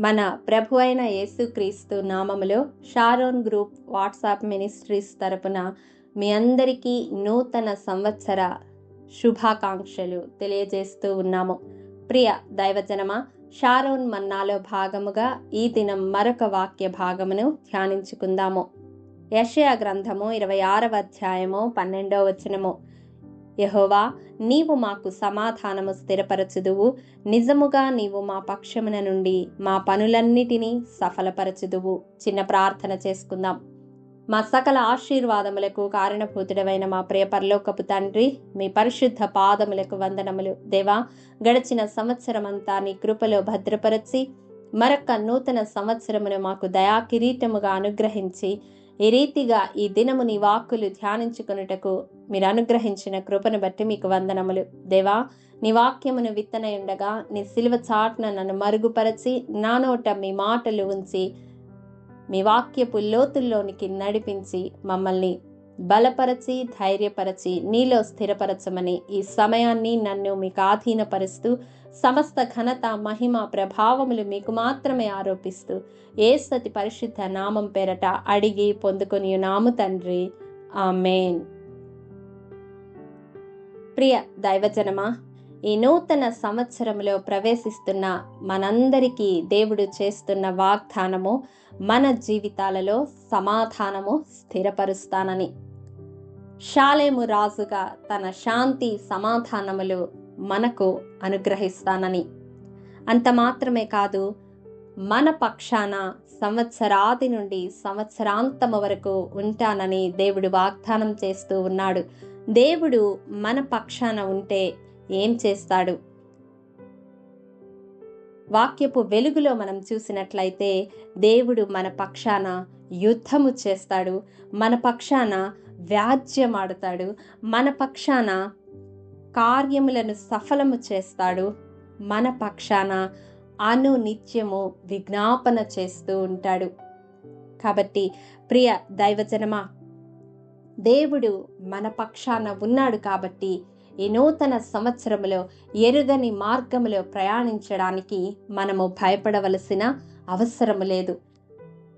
మన ప్రభు అయిన యేసుక్రీస్తు నామములో షారోన్ గ్రూప్ వాట్సాప్ మినిస్ట్రీస్ తరపున మీ అందరికీ నూతన సంవత్సర శుభాకాంక్షలు తెలియజేస్తూ ఉన్నాము. ప్రియ దైవజనమా షారోన్ మన్నాలో భాగముగా ఈ దినం మరొక వాక్య భాగమును ధ్యానించుకుందాము. యషయా గ్రంథము ఇరవై ఆరవ అధ్యాయము పన్నెండవ వచనము. యహోవా నీవు మాకు సమాధానము స్థిరపరచుదువు. నిజముగా నీవు మా పక్షమున నుండి మా పనులన్నిటినీ సఫలపరచుదువు. చిన్న ప్రార్థన చేసుకుందాం. మా సకల ఆశీర్వాదములకు కారణభూతుడమైన మా ప్రియ పరలోకపు తండ్రి మీ పరిశుద్ధ పాదములకు వందనములు. దేవా గడిచిన సంవత్సరమంతా నీ కృపలో భద్రపరచి మరొక నూతన సంవత్సరమును మాకు దయా కిరీటముగా అనుగ్రహించి ఈ రీతిగా ఈ దినము నీ వాక్కులు ధ్యానించుకున్నటకు మీరు అనుగ్రహించిన కృపను బట్టి మీకు వందనములు. దేవా నీ వాక్యమును విత్తనయుండగా నీ సిలువ చాట్న నన్ను మరుగుపరచి నా నోట మీ మాటలు ఉంచి మీ వాక్యపు లోతుల్లోనికి నడిపించి మమ్మల్ని బలపరచి ధైర్యపరచి నీలో స్థిరపరచమని ఈ సమయాన్ని నన్ను మీకు ఆధీనపరుస్తూ సమస్త ఘనత మహిమ ప్రభావములు మీకు మాత్రమే ఆరోపిస్తూ ఏసతి పరిశుద్ధ నామం పేరట అడిగి పొందుకొని నాము తండ్రి. ఆమెన్. ప్రియ దైవజనమా ఈ నూతన సంవత్సరంలో ప్రవేశిస్తున్న మనందరికీ దేవుడు చేస్తున్న వాగ్దానము మన జీవితాలలో సమాధానము స్థిరపరుస్తానని. షాలేము రాజుగా తన శాంతి సమాధానములు మనకు అనుగ్రహిస్తానని. అంత మాత్రమే కాదు మన పక్షాన సంవత్సరాది నుండి సంవత్సరాంతము వరకు ఉంటానని దేవుడు వాగ్దానం చేస్తూ ఉన్నాడు. దేవుడు మన పక్షాన ఉంటే ఏం చేస్తాడు? వాక్యపు వెలుగులో మనం చూసినట్లయితే దేవుడు మన పక్షాన యుద్ధము చేస్తాడు. మన పక్షాన వ్యాజ్యమాడతాడు. మన పక్షాన కార్యములను సఫలము చేస్తాడు. మన పక్షాన అను నిత్యము విజ్ఞాపన చేస్తూ ఉంటాడు. కాబట్టి ప్రియ దైవజనమా దేవుడు మన పక్షాన ఉన్నాడు కాబట్టి ఈ నూతన సంవత్సరములో ఎరుగని మార్గములో ప్రయాణించడానికి మనము భయపడవలసిన అవసరము లేదు.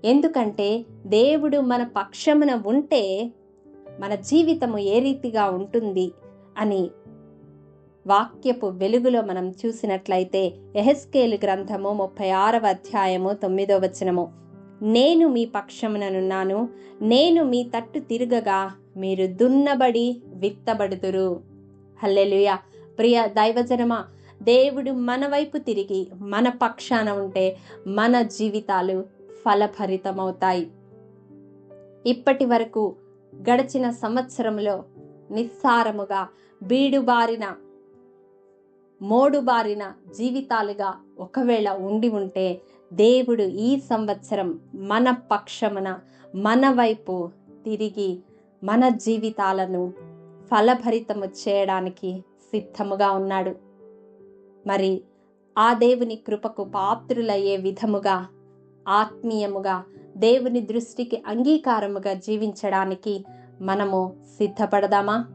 ఎందుకంటే దేవుడు మన పక్షమున ఉంటే మన జీవితము ఏ రీతిగా ఉంటుంది అని వాక్యపు వెలుగులో మనం చూసినట్లయితే ఎహెస్కేలు గ్రంథము ముప్పై ఆరవ అధ్యాయము తొమ్మిదో వచనము. నేను మీ పక్షముననున్నాను నేను మీ తట్టు తిరగగా మీరు దున్నబడి విత్తబడుదురు. హల్లెలుయ! ప్రియ దైవజనమా దేవుడు మన వైపు తిరిగి మన పక్షాన ఉంటే మన జీవితాలు ఫలభరితమవుతాయి. ఇప్పటి వరకు గడిచిన సంవత్సరంలో నిస్సారముగా బీడుబారిన మోడుబారిన జీవితాలుగా ఒకవేళ ఉండి ఉంటే దేవుడు ఈ సంవత్సరం మన పక్షమున మన వైపు తిరిగి మన జీవితాలను ఫలభరితము చేయడానికి సిద్ధముగా ఉన్నాడు. మరి ఆ దేవుని కృపకు పాత్రులయ్యే విధముగా ఆత్మీయముగా దేవుని దృష్టికి అంగీకారముగా జీవించడానికి మనము సిద్ధపడదామా?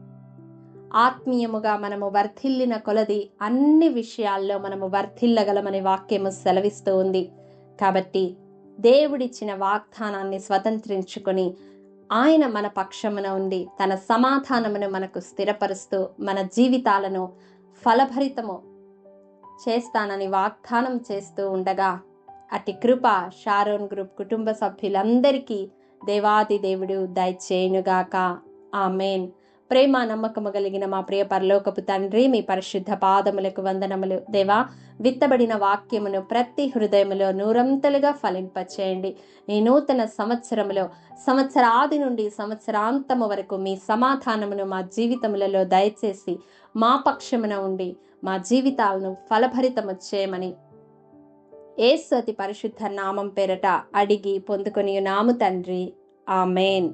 ఆత్మీయముగా మనము వర్ధిల్లిన కొలది అన్ని విషయాల్లో మనము వర్ధిల్లగలమని వాక్యము సెలవిస్తూ ఉంది. కాబట్టి దేవుడిచ్చిన వాగ్దానాన్ని స్వతంత్రించుకొని ఆయన మన పక్షమున ఉండి తన సమాధానమును మనకు స్థిరపరుస్తూ మన జీవితాలను ఫలభరితము చేస్తానని వాగ్దానం చేస్తూ ఉండగా అతి కృప షారోన్ గ్రూప్ కుటుంబ సభ్యులందరికీ దేవాది దేవుడు దయచేయునుగాక. ఆమెన్. ప్రేమ నమ్మకము కలిగిన మా ప్రియ పరలోకపు తండ్రి మీ పరిశుద్ధ పాదములకు వందనములు. దేవా విత్తబడిన వాక్యమును ప్రతి హృదయములో నూరంతలుగా ఫలింపచేయండి. ఈ నూతన సంవత్సరములో సంవత్సరాది నుండి సంవత్సరాంతము వరకు మీ సమాధానమును మా జీవితములలో దయచేసి మా పక్షమున ఉండి మా జీవితాలను ఫలభరితము చేయమని ఏసు పరిశుద్ధ నామం పేరట అడిగి పొందుకొని నాము తండ్రి. ఆమెన్.